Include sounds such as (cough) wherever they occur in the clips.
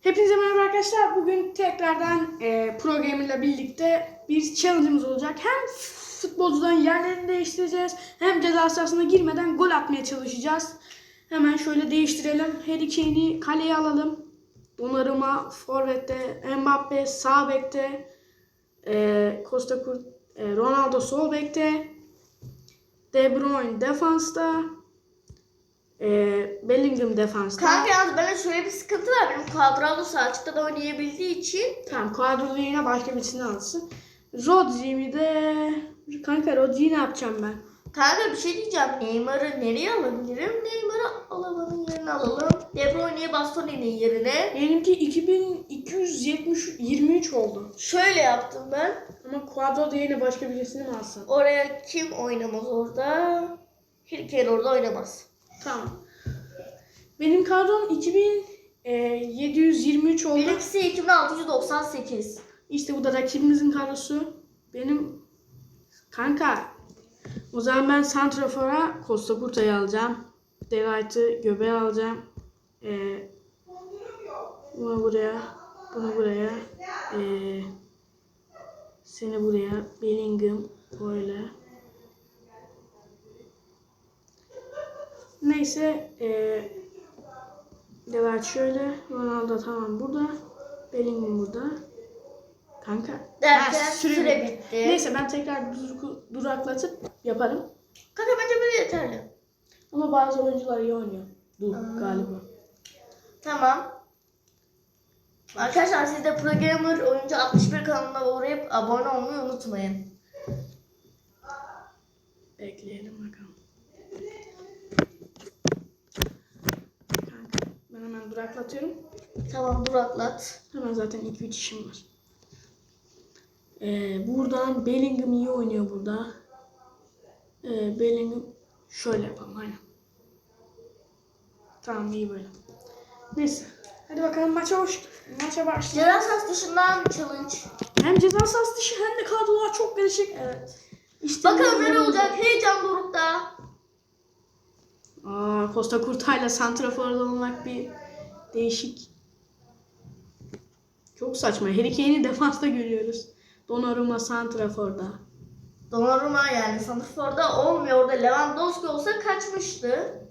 Hepinize merhaba arkadaşlar. Bugün tekrardan e, Pro Gamer'la birlikte bir challenge'ımız olacak. Hem futbolcuların yerlerini değiştireceğiz hem ceza sahasına girmeden gol atmaya çalışacağız. Hemen şöyle değiştirelim. Harry Kane'i kaleye alalım. Donnarumma forvette, Mbappe sağ bekte, e, Costa Cur- e, Ronaldo sol bekte, De Bruyne defansta, e, Bellingham defansta. Kanka yalnız bende şöyle bir sıkıntı var. Benim Quadrado açıkta da oynayabildiği için. Tamam kadroda yine başka birisini alsın. Rodri'yi de... Kanka Rodri'yi ne yapacağım ben? Kanka bir şey diyeceğim. Neymar'ı nereye alabilirim? Neymar'ı Alaba'nın yerine alalım. De Bruyne'yi Bastoni'nin yerine. Benimki 2270 23 oldu. Şöyle yaptım ben. Ama kadroda yine başka birisini mi alsın? Oraya kim oynamaz orada? Hirken orada oynamaz. Tamam. Benim kadrom 2723 oldu. Benimkisi 2698. İşte bu da rakibimizin kadrosu. Benim kanka o zaman ben Santrafor'a Costa Curta'yı alacağım. Delight'ı göbeğe alacağım. Ee, bunu buraya, bunu buraya. Ee, seni buraya. Bellingham böyle. Neyse ee, Delight şöyle. Ronaldo tamam burada. Bellingham burada. Kanka. Derken Ha, süre, bitti. bitti. Neyse ben tekrar dur- duraklatıp yaparım. Kanka bence böyle yeterli. Ama bazı oyuncular iyi oynuyor. Dur galiba. Tamam. Arkadaşlar siz de Pro Gamer Oyuncu 61 kanalına uğrayıp abone olmayı unutmayın. Bekleyelim bakalım. Kanka ben hemen duraklatıyorum. Tamam duraklat. Hemen zaten 2-3 işim var. Ee, buradan Bellingham iyi oynuyor burada. Ee, Bellingham şöyle yapalım aynen. Tamam iyi böyle. Neyse. Hadi bakalım maça hoş. Maça başlayalım. Ceza sahası dışından challenge. Hem ceza sahası dışı hem de kadrolar çok karışık. Evet. İşte Bakalım ne olacak? Heyecan dorukta. Aa, Costa Curta'yla Santrafor'da olmak bir değişik. Çok saçma. Harry Kane'i defansta görüyoruz. Donnarumma Santrafor'da. Donnarumma yani Santrfor'da olmuyor. Orada Lewandowski olsa kaçmıştı.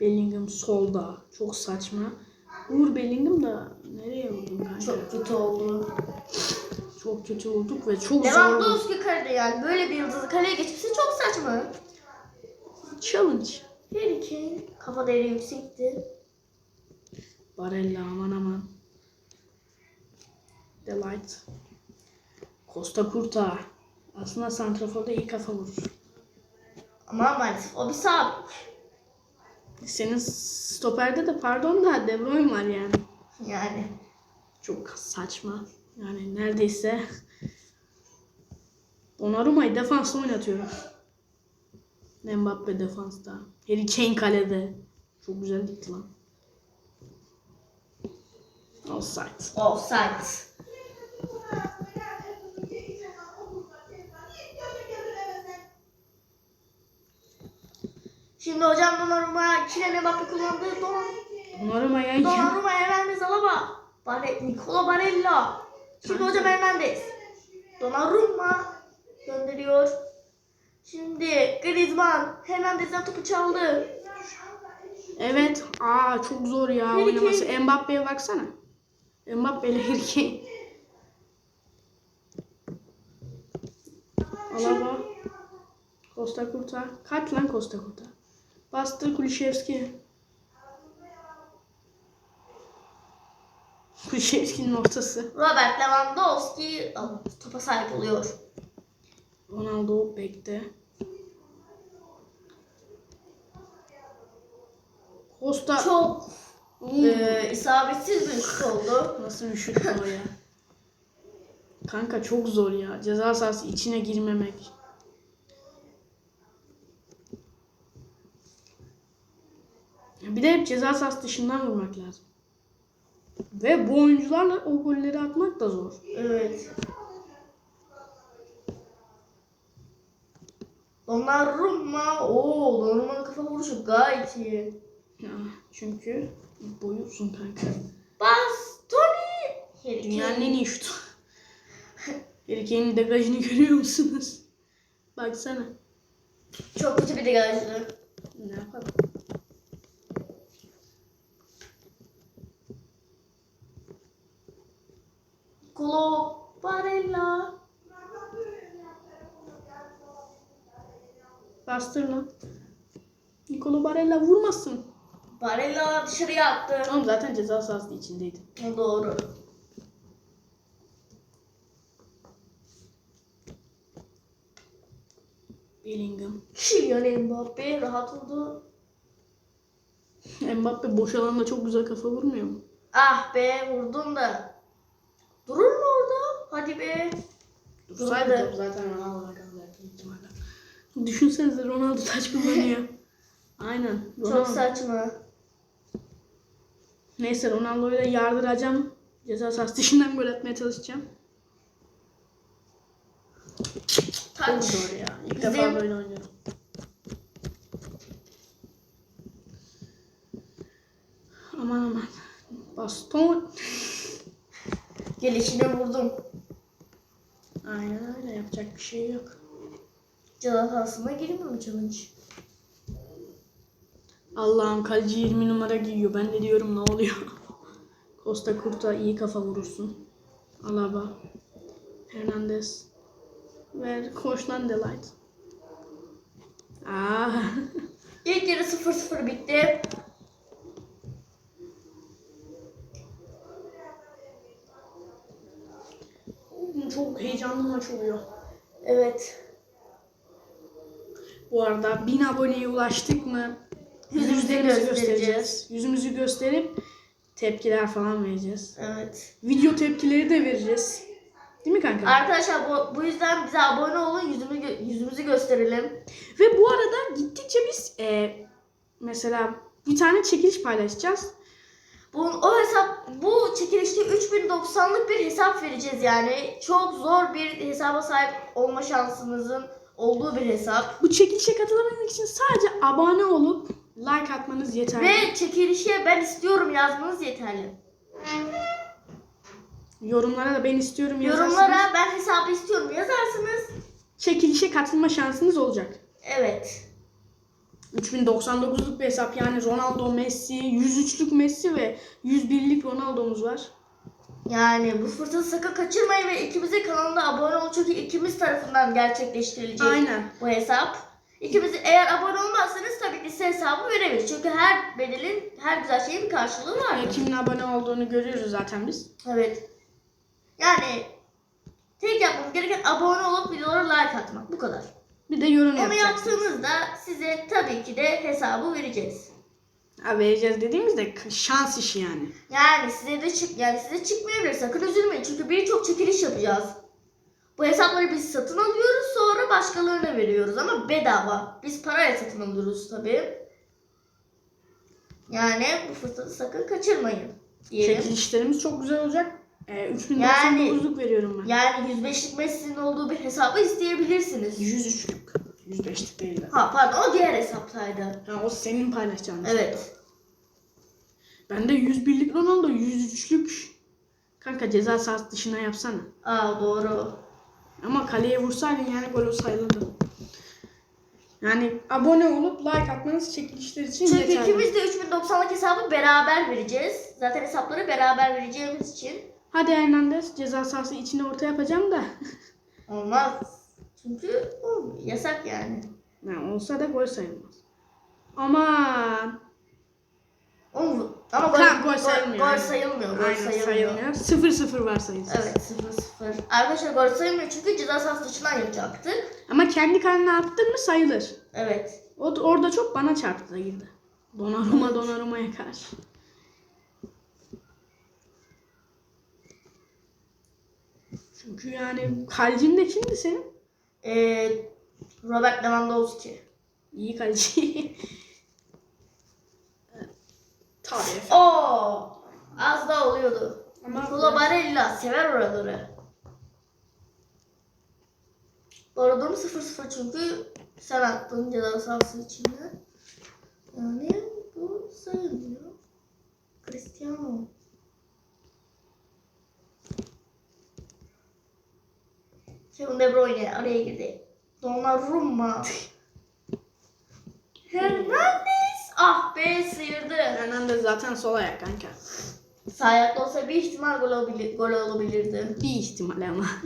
Bellingham solda. Çok saçma. Uğur Bellingham da nereye vurdun kanka? Çok kötü oldu. Çok kötü olduk ve çok zor. Lewandowski kalede yani. Böyle bir yıldızı kaleye geçmesi çok saçma. Challenge. Kane kafa değeri yüksekti. Barella aman aman. Delight. Costa Curta. Aslında Santrafor'da iyi kafa vurur. Ama maalesef o bir sağ Senin stoperde de pardon da De Bruyne var yani. Yani. Çok saçma. Yani neredeyse Donnarumma'yı defansta oynatıyorum. Mbappe defansta. Harry Kane kalede. Çok güzel gitti lan. Offside. Offside. Şimdi hocam Donnarumma Kylian Mbappe kullandı. Don Donnarumma ya. Donnarumma Hernandez Alaba. Bare Nicola Barella. Şimdi hocam Hernandez. Donnarumma gönderiyor. Şimdi Griezmann Hernandez'den topu çaldı. Evet. Aa çok zor ya Harry oynaması. Mbappe'ye baksana. Mbappe ile Harry Kane. Alaba. Costa Curta. Kaç lan Costa Curta? Bastır Kulişevski. Kulişevski'nin ortası. Robert Lewandowski topa sahip oluyor. Ronaldo bekte. Costa. Çok e, isabetsiz bir şut oldu. Nasıl bir şut o ya? Kanka çok zor ya. Ceza sahası içine girmemek. Bir de hep ceza sahası dışından vurmak lazım. Ve bu oyuncularla o golleri atmak da zor. Evet. Donnarumma. Oo, Donnarumma'nın kafa vuruşu gayet iyi. Çünkü boyu uzun kanka. Bastoni. Dünyanın en iyi şutu. Kane'in degajını görüyor musunuz? Baksana. Çok kötü bir degajlı. Ne yapalım? Kolo Barella. Bastır lan. Nicolo Barella vurmasın. Barella dışarıya attı. Oğlum zaten ceza sahası içindeydi. Doğru. Bellingham. Kylian Mbappe rahat oldu. (laughs) Mbappe boş alanda çok güzel kafa vurmuyor mu? Ah be vurdun da. Durur mu orada? Hadi be. Dursaydı zaten ihtimalle. Düşünsenize Ronaldo taç kullanıyor. (laughs) Aynen. Çok Ronaldo. saçma. Neyse Ronaldo'yu da yardıracağım. Ceza sahası dışından gol atmaya çalışacağım. Taç. zor ya. İlk Bizim- defa böyle oynuyorum. Aman aman. Baston. Gelişine vurdum. Aynen öyle yapacak bir şey yok. Ceza sahasına girmiyor mu challenge? Allah'ım kaleci 20 numara giyiyor. Ben de diyorum ne oluyor? (laughs) Costa Curta iyi kafa vurursun. Alaba. Hernandez. Ve koşlan Delight. Aa. (laughs) İlk yarı 0-0 bitti. Çok heyecanlı maç oluyor. Evet. Bu arada 1000 aboneye ulaştık mı? Yüzümüzü göstereceğiz. Yüzümüzü gösterip tepkiler falan vereceğiz. Evet. Video tepkileri de vereceğiz. Değil mi kanka? Arkadaşlar bu, bu yüzden bize abone olun. Yüzümü, yüzümüzü gösterelim. Ve bu arada gittikçe biz e, mesela bir tane çekiliş paylaşacağız. Bu, o hesap bu çekilişte 3090'lık bir hesap vereceğiz yani. Çok zor bir hesaba sahip olma şansınızın olduğu bir hesap. Bu çekilişe katılabilmek için sadece abone olup like atmanız yeterli. Ve çekilişe ben istiyorum yazmanız yeterli. Yorumlara da ben istiyorum yazarsınız. Yorumlara ben hesabı istiyorum yazarsınız. Çekilişe katılma şansınız olacak. Evet. 3099'luk bir hesap yani Ronaldo, Messi, 103'lük Messi ve 101'lik Ronaldo'muz var. Yani bu fırsatı sakın kaçırmayın ve ikimizin kanalına abone olun çünkü ikimiz tarafından gerçekleştirilecek Aynen. bu hesap. İkimiz eğer abone olmazsanız tabii ki size hesabı veremeyiz. Çünkü her bedelin, her güzel şeyin bir karşılığı var. E, kimin abone olduğunu görüyoruz zaten biz. Evet. Yani tek yapmamız gereken abone olup videolara like atmak. Bu kadar. Bir de yorum Onu yaptığınızda size tabii ki de hesabı vereceğiz. Ha, vereceğiz dediğimizde şans işi yani. Yani size de çık yani size çıkmayabilir. Sakın üzülmeyin. Çünkü birçok çekiliş yapacağız. Bu hesapları biz satın alıyoruz sonra başkalarına veriyoruz ama bedava. Biz parayla satın alıyoruz tabii. Yani bu fırsatı sakın kaçırmayın. Diyelim. Çekilişlerimiz çok güzel olacak. E, 3099'luk Yani- veriyorum ben. Yani 105'lik Messi'nin olduğu bir hesabı isteyebilirsiniz. 103'lük. 105'lik değil de. Ha pardon o diğer hesaptaydı. Ha, o senin paylaşacağın. Evet. Ben de 101'lik Ronaldo, 103'lük. Kanka ceza sahası dışına yapsana. Aa doğru. Ama kaleye vursaydın yani gol sayılırdı. Yani abone olup like atmanız çekilişler için Çünkü yeterli. ikimiz de 3090'lık hesabı beraber vereceğiz. Zaten hesapları beraber vereceğimiz için Hadi Hernandez ceza sahası içine orta yapacağım da. (laughs) olmaz. Çünkü olmuyor. yasak yani. Ya olsa da gol sayılmaz. Aman. Olmuyor. Ama gol, Ha, gol sayılmıyor, Gol sayılmıyor. Gol Aynen sayılmıyor. sayılmıyor. 0-0 var sayılır. Evet 0-0. Arkadaşlar gol sayılmıyor çünkü ceza sahası dışından yapacaktık. Ama kendi kaline attın mı sayılır. Evet. O orada çok bana çarptı da girdi. Donnarumma Donnarumma'ya karşı. Çünkü yani kalecin de kimdi senin? Robert Lewandowski. İyi kaleci. (laughs) Tabii. Oo, az daha oluyordu. Ama Nicolo Barella sever oraları. Bu arada durum 0-0 çünkü sen attın ceza sahası içinde. Yani bu sayılmıyor. Cristiano. Kevin De Bruyne araya girdi. Donnarumma. Hernandez. Ah be sıyırdı. Hernandez zaten sol ayak kanka. Sağ ayakta olsa bir ihtimal gol, olabilir, gol olabilirdi. Bir ihtimal ama. (laughs)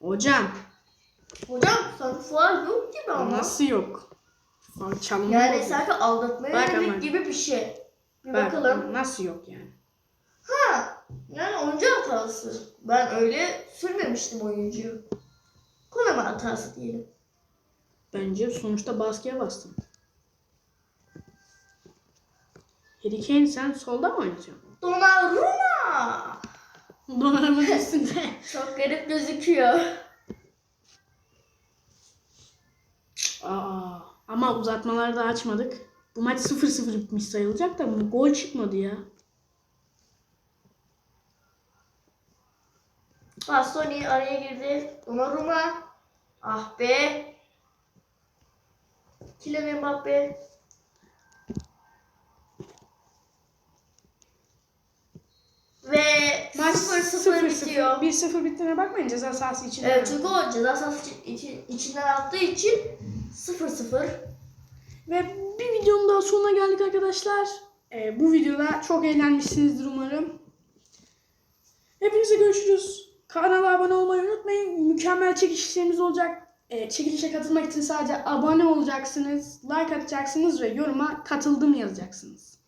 Hocam Hocam sanki fuar yok gibi ama. nasıl yok? Çalınma Yani oldu. sanki aldatmaya Bak yönelik gibi bir şey. Bir Bak, bakalım. Nasıl yok yani? Hatası. Ben öyle sürmemiştim oyuncuyu. Konama hatası diyelim. Bence sonuçta baskıya bastın. Harry Kane sen solda mı oynatıyorsun? Donnarumma. Donanımın (laughs) üstünde. Çok garip gözüküyor. Aa, ama uzatmaları da açmadık. Bu maç 0-0 bitmiş sayılacak da bu gol çıkmadı ya. Bastoni araya girdi. Donnarumma. Ah be. Kylian Mbappe. Ve Maç 0-0 bitiyor. 1-0 bittiğine bakmayın ceza sahası içinde. Evet çünkü o ceza sahası içi- içinden attığı için 0-0. Ve bir videonun daha sonuna geldik arkadaşlar. Ee, bu videoda çok eğlenmişsinizdir umarım. Hepinize görüşürüz. Kanala abone olmayı unutmayın. Mükemmel çekilişlerimiz olacak. Ee, çekilişe katılmak için sadece abone olacaksınız, like atacaksınız ve yoruma katıldım yazacaksınız.